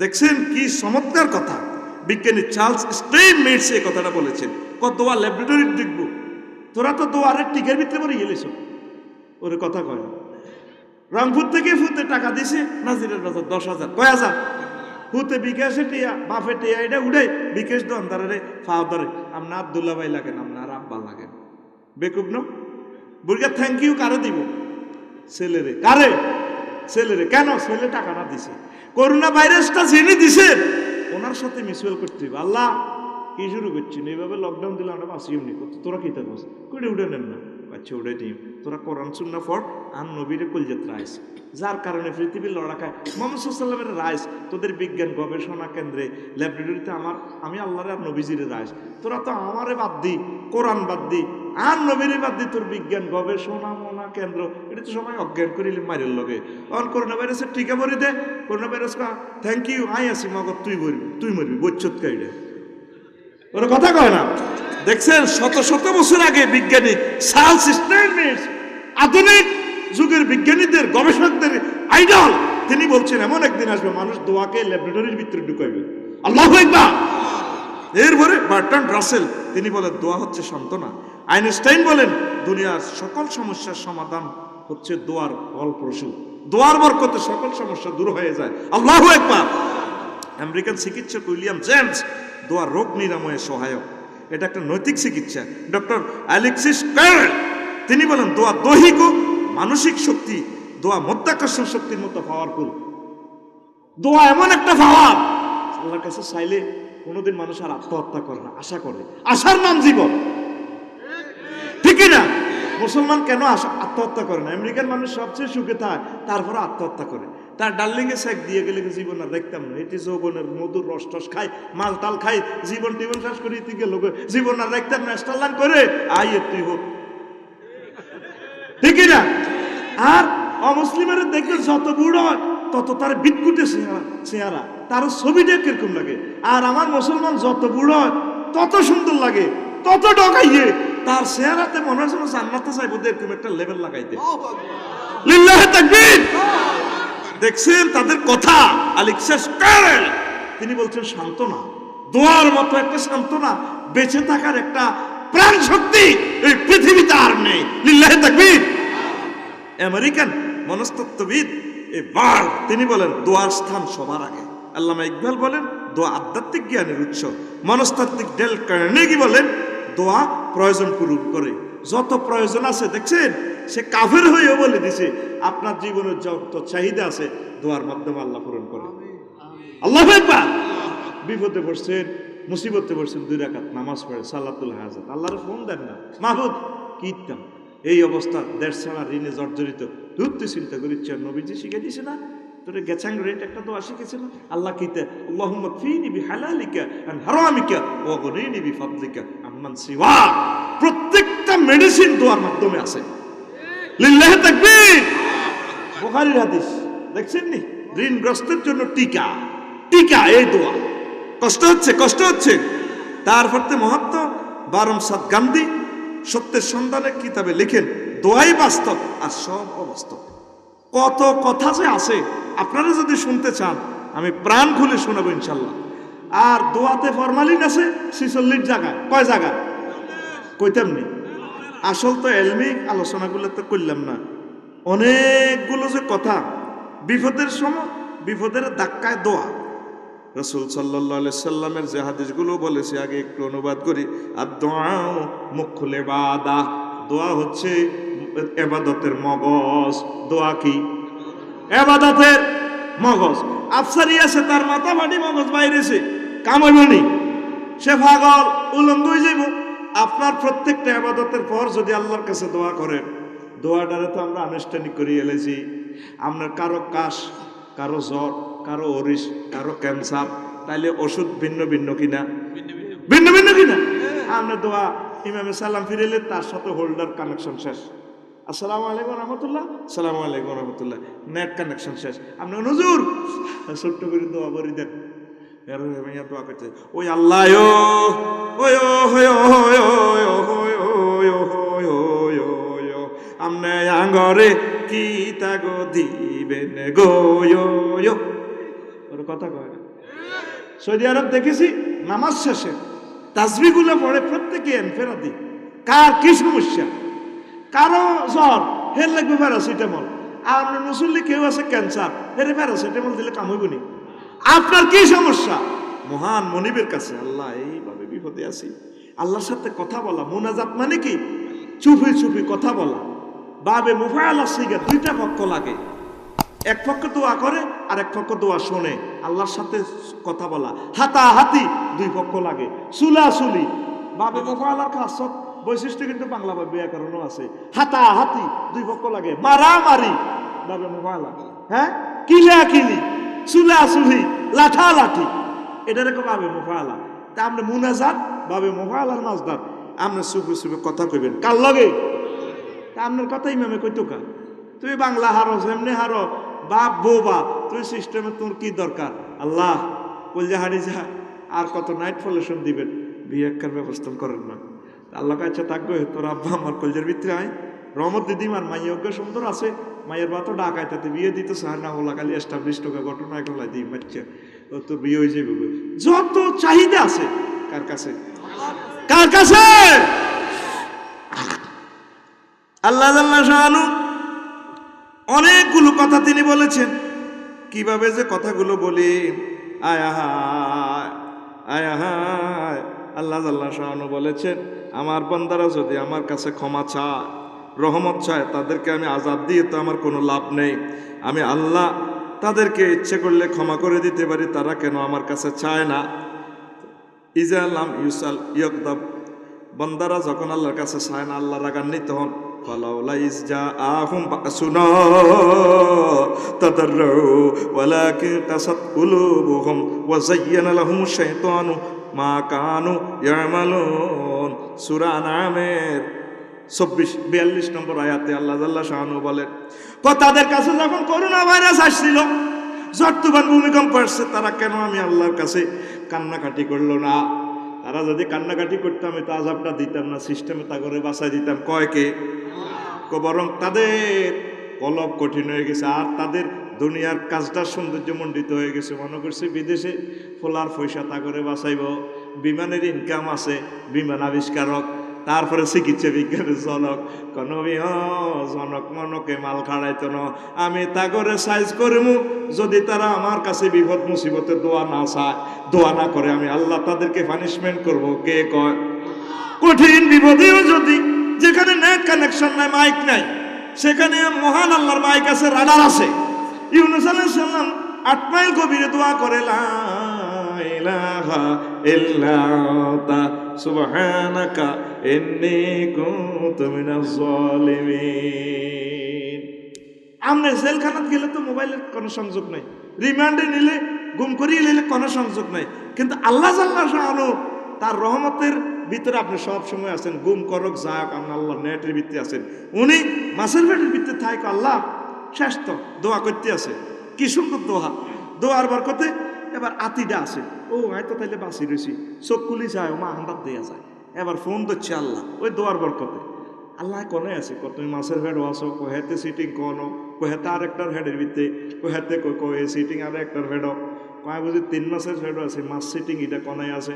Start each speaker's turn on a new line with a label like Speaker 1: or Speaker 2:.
Speaker 1: দেখছেন কি চমৎকার কথা। বিজ্ঞানী চার্লস স্টেইন মেটস এই কথাটা বলেছেন। কত দোয়া ল্যাবরেটরি দেখব। তোরা তো দোয়ারের টিকের ভিতরে পরে গেলেছ ওরে কথা কয়। রংপুর থেকে ফুতে টাকা দিছে, নাজিরের বাজার দশ হাজার, কয় হাজার? ফুতে বিকাশে টিয়া, বাফে টিয়া, এটা উড়ে বিকাশ দন্দারে ফাও ধরে। আপনার আবদুল্লাহ ভাই লাগেন আপনার আব্বা লাগেন। বেকুব ন? বুড়িয়া থ্যাংক ইউ কারে দিব? ছেলেরে, কারে? ছেলেরে। কেন? ছেলে টাকাটা দিছে। করোনা ভাইরাসটা জেনে দিছে, ওনার সাথে মিসওয়েল করতে হবে আল্লাহ, কি শুরু করছেন এইভাবে লকডাউন দিলে আমরা বাঁচি এমনি করতে তোরা কি থাকব? করে উঠে নেন না। আচ্ছা উঠে টিম তোরা কোরআন শূন্য ফট আর নবীরে কলজাত রাইস। যার কারণে পৃথিবীর লড়া খায় মোহাম্মদ রাইস, তোদের বিজ্ঞান গবেষণা কেন্দ্রে ল্যাবরেটরিতে আমার আমি আল্লাহরে আর নবীজিরে রাইস। তোরা তো আমারে বাদ দি, কোরআন বাদ দি আর নবীরে বাদ তোর বিজ্ঞান গবেষণা, মনা, কেন্দ্র, এটা তো সবাই অজ্ঞান করিলে মারের লগে। অন করোনা ভাইরাসের টিকা মরি দে করোনা ভাইরাস থ্যাংক ইউ আই আসি মগর তুই মরবি তুই মরবি বচ্চত কাইডে ওরা কথা কয় না। দেখছেন, শত শত বছর আগে বিজ্ঞানী চার্লস স্টেইনমেটস আধুনিক যুগের বিজ্ঞানীদের, গবেষকদের আইডল, তিনি বলছেন, এমন একদিন আসবে, মানুষ দোয়াকে ল্যাবরেটরির ভিতরে ঢুকাইবে। আল্লাহ একবার এরপরে বার্টন রাসেল, তিনি বলেন, দোয়া হচ্ছে সান্ত্বনা। আইনস্টাইন বলেন, দুনিয়ার সকল সমস্যার সমাধান হচ্ছে দোয়ার ফলপ্রসূ। দোয়ার বরকতে সকল সমস্যা দূর হয়ে যায়। আল্লাহ একবার আমেরিকান চিকিৎসক উইলিয়াম জেমস দোয়ার রোগ নিরাময়ে সহায়ক। এটা একটা নৈতিক চিকিৎসা। ডক্টর অ্যালেক্সিস তিনি বলেন, দোয়া দৈহিক ও মানসিক শক্তি, দোয়া মধ্যাকর্ষণ শক্তির মতো পাওয়ারফুল দোয়া এমন একটা পাওয়ার আল্লাহর কাছে চাইলে কোনোদিন মানুষ আর আত্মহত্যা করে না, আশা করে। আশার নাম জীবন। ঠিকই না। মুসলমান কেন আত্মহত্যা করে না? আমেরিকান মানুষ সবচেয়ে সুখে থাকে তারপরে আত্মহত্যা করে। তার ডার্লিং এ সেক দিয়ে গেলে জীবন আর দেখতাম না? এটি যৌবনের মধুর রস টস খাই, মাল টাল খাই, জীবন টিবন শেষ করে তুই গেল জীবন আর দেখতাম না স্টারলান করে, আই তুই হোক। ঠিকই না? আর অমুসলিমের দেখবেন যত বুড়ো হয়, তত তার বিদ্যুটে চেহারা চেহারা। তার ছবিটা কীরকম লাগে? আর আমার মুসলমান যত বুড়ো হয়, তত সুন্দর লাগে, তত ডকাইয়ে। তার চেহারাতে মনে হয় যেন জান্নাতে চাইব এরকম একটা লেভেল লাগাইতে। লিল্লাহে তাকবীর! দেখছেন তাদের কথা? আলেক্সাস কারেল তিনি বলছেন সান্ত্বনা। দোয়ার মতো একটা সান্ত্বনা। বেঁচে থাকার একটা প্রাণ শক্তি এই পৃথিবীতে আর নেই। লিল্লাহে তাকবীর! আমেরিকান মনস্তত্ত্ববিদ এ বার তিনি বলেন দোয়ার স্থান সবার আগে। আল্লামা ইকবাল বলেন দোয়া আধ্যাত্মিক জ্ঞানের উৎস। মনস্তাত্ত্বিক ডেল কার্নেগি বলেন দোয়া প্রয়োজন পূরণ করে। যত প্রয়োজন আছে, দেখছেন? সে কাফের হয়েও বলে দিছে, আপনার জীবনের যত চাহিদা আছে, দোয়ার মাধ্যমে আল্লাহ পূরণ করে। আল্লাহ বিপদে পড়ছেন, মুসিবতে পড়ছেন, দুই রাকাত নামাজ পড়ে সাল্লাতুল হাজাত আল্লাহর ফোন দেন না। মাহবুদ কি ইত্যাম এই অবস্থা, দেড় ছাড়া ঋণে জর্জরিত। তুই চিন্তা করিচ্ছ নবীজি শিখে দিছে না? তোরে গেছাং রেট একটা দোয়া শিখেছে না? আল্লাহ কিতে আল্লাহুম্মা ফিনি বি হালালিকা হারামিকা ওয়া গনিনি বি ফাদলিকা আম্মান সিওয়া। প্রত্যেকটা মেডিসিন দোয়ার মাধ্যমে আছে। লিল্লাহি তাকবীর। দেখছেন ঋণগ্রস্তের জন্য টিকা। টিকা, এই দোয়া। কষ্ট হচ্ছে কষ্ট হচ্ছে। তারপর মহাত্মা বারম সাদ গান্ধী সত্যের সন্ধানে কিতাবে লিখেন, দোয়াই বাস্তব আর সব অবাস্তব। কত কথা যে আছে, আপনারা যদি শুনতে চান, আমি প্রাণ খুলে শোনাবো ইনশাল্লাহ। আর দোয়াতে ফরমালিন আছে ছিচল্লিশ জায়গায় কয় জায়গায় কইতাম নি আসল তো এলমিক আলোচনাগুলো তো করলাম না। অনেকগুলো যে কথা, বিপদের সময় বিপদের ধাক্কায় দোয়া। রসুল সাল্লাহ সাল্লামের যে হাদিসগুলো বলেছে, আগে একটু অনুবাদ করি। আর দোয়া মুখলে বাদা দোয়া হচ্ছে এবাদতের মগজ। দোয়া কি? এবাদতের মগজ। আফসারি আছে, তার মাথা ফাটি মগজ বাইরেছে। কামাইবনি সে পাগল উলঙ্গ হয়ে যাইব। আপনার প্রত্যেকটা আবাদতের পর যদি আল্লাহর কাছে দোয়া করেন, দোয়াটারে তো আমরা আনুষ্ঠানিক করে এলেছি। আপনার কারও কাশ, কারও জ্বর, কারও অরিস কারও ক্যান্সার, তাইলে ওষুধ ভিন্ন ভিন্ন কিনা? ভিন্ন ভিন্ন কিনা? আমরা দোয়া ইমামে সালাম ফিরেলে তার সাথে হোল্ডার কানেকশন শেষ। আসসালামু আলাইকুম রহমতুল্লাহ। সালামু আলাইকুম রহমতুল্লাহ। নেট কানেকশন শেষ। আপনি নজুর ছোট্ট করে দোয়া বরি দেন। করতে ওই আল্লাহ আমনে আঙ্গরে কি তাগো দিবেন ওর কথা কয় সৌদি আরব দেখেছি নামাজ শেষে তাসবিগুলো পড়ে প্রত্যেকে এনফেরাতি কার কি সমস্যা কারও জ্বর হের লাগবে প্যারাসিটামল আর মুসল্লি কেউ আছে ক্যান্সার হেরে প্যারাসিটামল দিলে কাম হইব নি? আপনার কি সমস্যা? মহান মনিবের কাছে আল্লাহ এইভাবে বিপদে আছি। আল্লাহর সাথে কথা বলা, মোনাজাত মানে কি? চুপি চুপি কথা বলা। বাবে মোবাইল সিগা দুইটা পক্ষ লাগে। এক পক্ষ দোয়া করে আর এক পক্ষ দোয়া শোনে। আল্লাহর সাথে কথা বলা। হাতা হাতি দুই পক্ষ লাগে। চুলা চুলি বাবে মোফালার খাসত বৈশিষ্ট্য কিন্তু বাংলা বা ব্যাকরণও আছে। হাতা হাতি দুই পক্ষ লাগে। মারামারি। বাবে মোফালা হ্যাঁ? কিলা কিলি চুলা সুলি লাঠা লাঠি এটা রকম বাবে মোফালা। তা আমরা মুনাজাত বাবে মোফালার মাছদার আমরা সুপে সুপে কথা কইবেন। কার লগে? তা আপনার কথা ইমামে কইতো কা তুই বাংলা হারো এমনি হারো, বাপ, বউ বা তুই সিস্টেমে তোর কি দরকার? আল্লাহ কলজা হারি যা, আর কত নাইট ফলেশন দিবেন। বিয়েকার ব্যবস্থা করেন না। আল্লাহ কাছে থাকবে, তোর আব্বা আমার কলজার ভিতরে আয়। রহমত দিদি মার মাই অজ্ঞ সুন্দর আছে। মায়ের বা তো ডাকায়, তাতে বিয়ে দিতে চায় না ওলা খালি এস্টাবলিশ টোকা ঘটনা এগুলা দিই, বাচ্চা। ও তোর বিয়ে হয়ে যাবে যত চাহিদা আছে, কার কাছে? কার কাছে? আল্লাহ শাহানু, অনেকগুলো কথা তিনি বলেছেন। কীভাবে যে কথাগুলো বলি? আয় আহায় আয় আহায় আল্লাহ আল্লাহ শাহানু বলেছেন, আমার বন্দারা যদি আমার কাছে ক্ষমা চায় রহমত চায় তাদেরকে আমি আজাদ দিয়ে তো আমার কোনো লাভ নেই আমি আল্লাহ তাদেরকে ইচ্ছে করলে ক্ষমা করে দিতে পারি তারা কেন আমার কাছে চায় না ইজালাম ইউসাল ইয়কদাব বন্দারা যখন আল্লাহর কাছে চায় না আল্লাহ রাগান্বিত হন فلولا إذ جاءهم بأسنا تضرعوا ولكن قست قلوبهم وزين لهم الشيطان ما كانوا يعملون সূরা আনআমের চব্বিশ, বিয়াল্লিশ নম্বর আয়াতে আল্লাহ আল্লাহ শাহানু বলেন তাদের কাছে যখন করোনা ভাইরাস আসছিল জট্টুবান ভূমিকম্প আসছে, তারা কেন আমি আল্লাহর কাছে কান্নাকাটি করল না? তারা যদি কান্নাকাটি করতাম তো আজাবটা দিতাম না সিস্টেমে তা করে বাঁচাই দিতাম। কয় কে? বরং তাদের কলব কঠিন হয়ে গেছে, আর তাদের দুনিয়ার কাজটা সৌন্দর্য মণ্ডিত হয়ে গেছে। মনে করছে বিদেশে ফোলার পয়সা তা করে বাঁচাইব, বিমানের ইনকাম আছে, বিমান আবিষ্কারক তারপরে চিকিৎসা বিজ্ঞানের জনক কোন জনক মনকে মাল খাড়াইতো না। আমি তা করে সাইজ করমু, যদি তারা আমার কাছে বিপদ মুসিবতে দোয়া না চায়, দোয়া না করে আমি আল্লাহ তাদেরকে পানিশমেন্ট করব। কে কয়? কঠিন বিপদেও যদি, যেখানে নেট কানেকশন নাই মাইক নাই, সেখানে মহান আল্লাহর মাইক আছে রাডার আছে। ইউনুস আট মাইল গভীরে দোয়া করে লা ইলাহা ইল্লা সুবহানাকা ইন্নী কুনতু মিনাজ জালিমিন আমরা জেলখানাত গেলে তো মোবাইলের কোনো সংযোগ নাই। রিমান্ডে নিলে, গুম করিয়ে নিলে কোনো সংযোগ নাই। কিন্তু আল্লাহ জাল্লাহ শাহানু, তার রহমতের ভিতরে আপনি সব সময় আছেন। গুম করক যাক আপনি আল্লাহ নেটের ভিত্তি আছেন। উনি মাছের পেটের ভিত্তি থাক আল্লাহ শেষ তো দোয়া করতে আছে। কি সুন্দর দোয়া। দোয়ার বরকতে এবার আতিটা আছে। ও, হয়তো তাইলে বাঁচি রয়েছি চোখ কুলি যায় মা আন্দার দেয়া যায়। এবার ফোন দিচ্ছে আল্লাহ, ওই দোয়ার বরকতে। আল্লাহ কনে আছে, কত তুমি মাছের হেড আসো কোহেতে সিটিং কোনো, কোহেতে আর একটার হেডের ভিত্তে, কোহেতে কো কয়ে সিটিং আর একটার হেড। কয় বুঝি তিন মাসের হেড আছে মাছ সিটিং এটা কনে আছে।